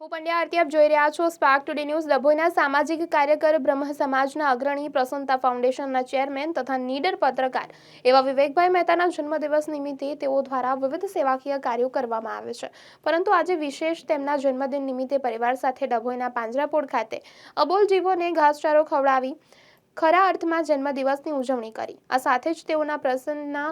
હું પંડ્યા આરતી, આપ જોઈ રહ્યા છો સ્પાર્ક ટુડે ન્યૂઝ ડભોઈના સામાજિક કાર્યકર બ્રહ્મ સમાજના અગ્રણી પ્રસન્નતા ફાઉન્ડેશનના ચેરમેન તથા નીડર પત્રકાર એવા વિવેકભાઈ મહેતાના જન્મદિવસ નિમિત્તે તેઓ દ્વારા વિવિધ સેવાકીય કાર્યો કરવામાં આવે છે. પરંતુ આજે વિશેષ તેમના જન્મદિન નિમિત્તે પરિવાર સાથે ડભોઈના પાંજરાપોળ ખાતે અબોલ જીવોને ઘાસચારો ખવડાવી ખરા અર્થમાં જન્મદિવસની ઉજવણી કરી. આ સાથે જ તેઓના પ્રસન્નના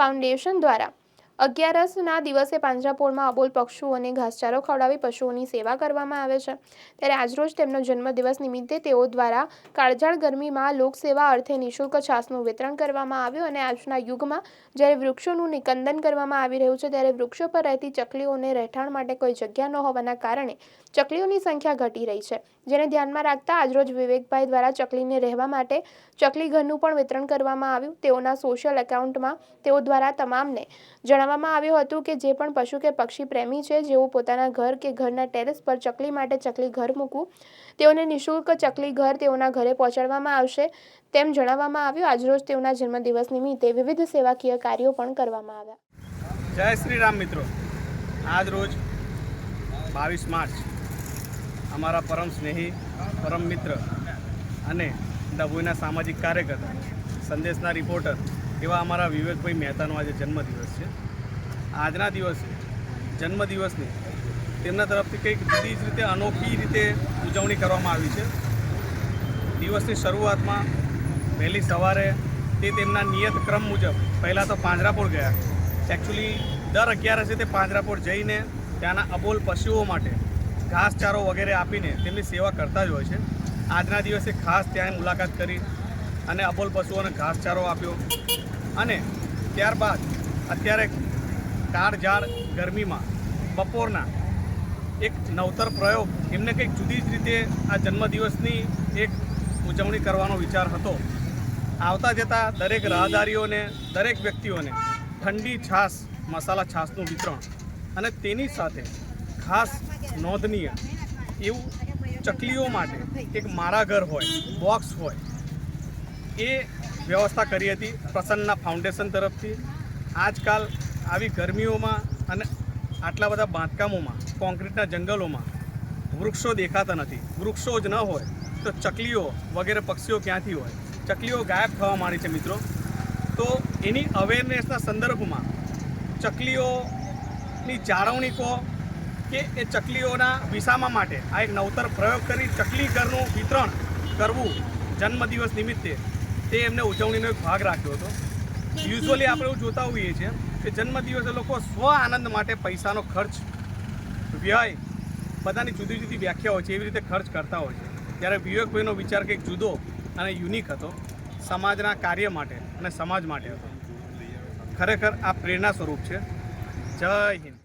ફાઉન્ડેશન દ્વારા અગિયારસના દિવસે પાંજરાપોળમાં અબોલ પક્ષીઓને ઘાસચારો ખવડાવી પશુઓની સેવા કરવામાં આવે છે. ત્યારે આજરોજ તેમનો જન્મદિવસ નિમિત્તે તેઓ દ્વારા કાળઝાળ ગરમીમાં લોકસેવા અર્થે નિઃશુલ્ક છાસનું વિતરણ કરવામાં આવ્યું અને આજના યુગમાં જ્યારે વૃક્ષોનું નિકંદન કરવામાં આવી રહ્યું છે, ત્યારે વૃક્ષો પર રહેતી ચકલીઓને રહેઠાણ માટે કોઈ જગ્યા ન હોવાના કારણે ચકલીઓની સંખ્યા ઘટી રહી છે. જેને ધ્યાનમાં રાખતા આજરોજ વિવેકભાઈ દ્વારા ચકલીને રહેવા માટે ચકલી ઘરનું પણ વિતરણ કરવામાં આવ્યું. તેઓના સોશિયલ એકાઉન્ટમાં તેઓ દ્વારા તમામને જણાવવામાં આવ્યું હતું કે જે પણ પશુ કે પક્ષી પ્રેમી છે, જેઓ પોતાના ઘર કે ઘરના ટેરેસ પર ચકલી માટે ચકલી ઘર મૂકવું, તેઓને નિઃશુલ્ક ચકલી ઘર તેઓના ઘરે પહોંચાડવામાં આવશે તેમ જણાવવામાં આવ્યું. આજરોજ તેઓના જન્મદિવસ નિમિત્તે વિવિધ સેવાકીય કાર્યો પણ કરવામાં આવ્યા. જય શ્રી રામ મિત્રો. આજ રોજ બાવીસ માર્ચ અમારા પરમ સ્નેહી, પરમ મિત્ર અને ડભોઈના સામાજિક કાર્યકર્તા સંદેશના રિપોર્ટર એવા અમારા વિવેકભાઈ મહેતાનો આજે જન્મદિવસ છે. આજના દિવસે, જન્મદિવસની, તેમના તરફથી કંઈક જુદી જ રીતે અનોખી રીતે ઉજવણી કરવામાં આવી છે. દિવસની શરૂઆતમાં વહેલી સવારે તે તેમના નિયત ક્રમ મુજબ, પહેલાં તો પાંજરાપોળ ગયા. એકચ્યુઅલી દર અગિયારસે તે પાંજરાપોળ જઈને ત્યાંના અબોલ પશુઓ માટે ઘાસચારો વગેરે આપીને તેમની સેવા કરતા જ હોય છે. આજના દિવસે ખાસ ત્યાં મુલાકાત કરી અને અબોલ પશુઓને ઘાસચારો આપ્યો. અને ત્યારબાદ અત્યારે કાળઝાળ ગરમીમાં બપોરના એક નવતર પ્રયોગ, એમને કંઈક જુદી જ રીતે આ જન્મદિવસની એક ઉજવણી કરવાનો વિચાર હતો. આવતા જતા દરેક રાહદારીઓને, દરેક વ્યક્તિઓને ઠંડી છાશ, મસાલા છાશનું વિતરણ અને તેની સાથે ખાસ નોંધનીય એવું ચકલીઓ માટે એક મારા ઘર હોય, બોક્સ હોય, એ વ્યવસ્થા કરી હતી પ્રસન્નના ફાઉન્ડેશન તરફથી. આજકાલ આવી ગરમીઓમાં અને આટલા બધા બાંધકામોમાં, કોન્ક્રીટના જંગલોમાં વૃક્ષો દેખાતા નથી. વૃક્ષો જ ન હોય તો ચકલીઓ વગેરે પક્ષીઓ ક્યાંથી હોય? ચકલીઓ ગાયબ થવા માંડી છે મિત્રો. તો એની અવેરનેસના સંદર્ભમાં ચકલીઓની જાળવણી કહો કે એ ચકલીઓના વિસામા માટે આ એક નવતર પ્રયોગ કરી ચકલી ઘરનું વિતરણ કરવું જન્મદિવસ નિમિત્તે તે એમને ઉજવણીનો એક ભાગ રાખ્યો હતો. યુઝ્યુઅલી આપણે એવું જોતા હોઈએ છીએ કે જન્મદિવસે લોકો સ્વ આનંદ માટે પૈસાનો ખર્ચ, વ્યય, બધાની જુદી જુદી વ્યાખ્યા હોય છે, એવી રીતે ખર્ચ કરતા હોય છે. ત્યારે વિવેકભાઈનો વિચાર કંઈક જુદો અને યુનિક હતો. સમાજના કાર્ય માટે અને સમાજ માટે હતો. ખરેખર આ પ્રેરણા સ્વરૂપ છે. જય હિન્દ.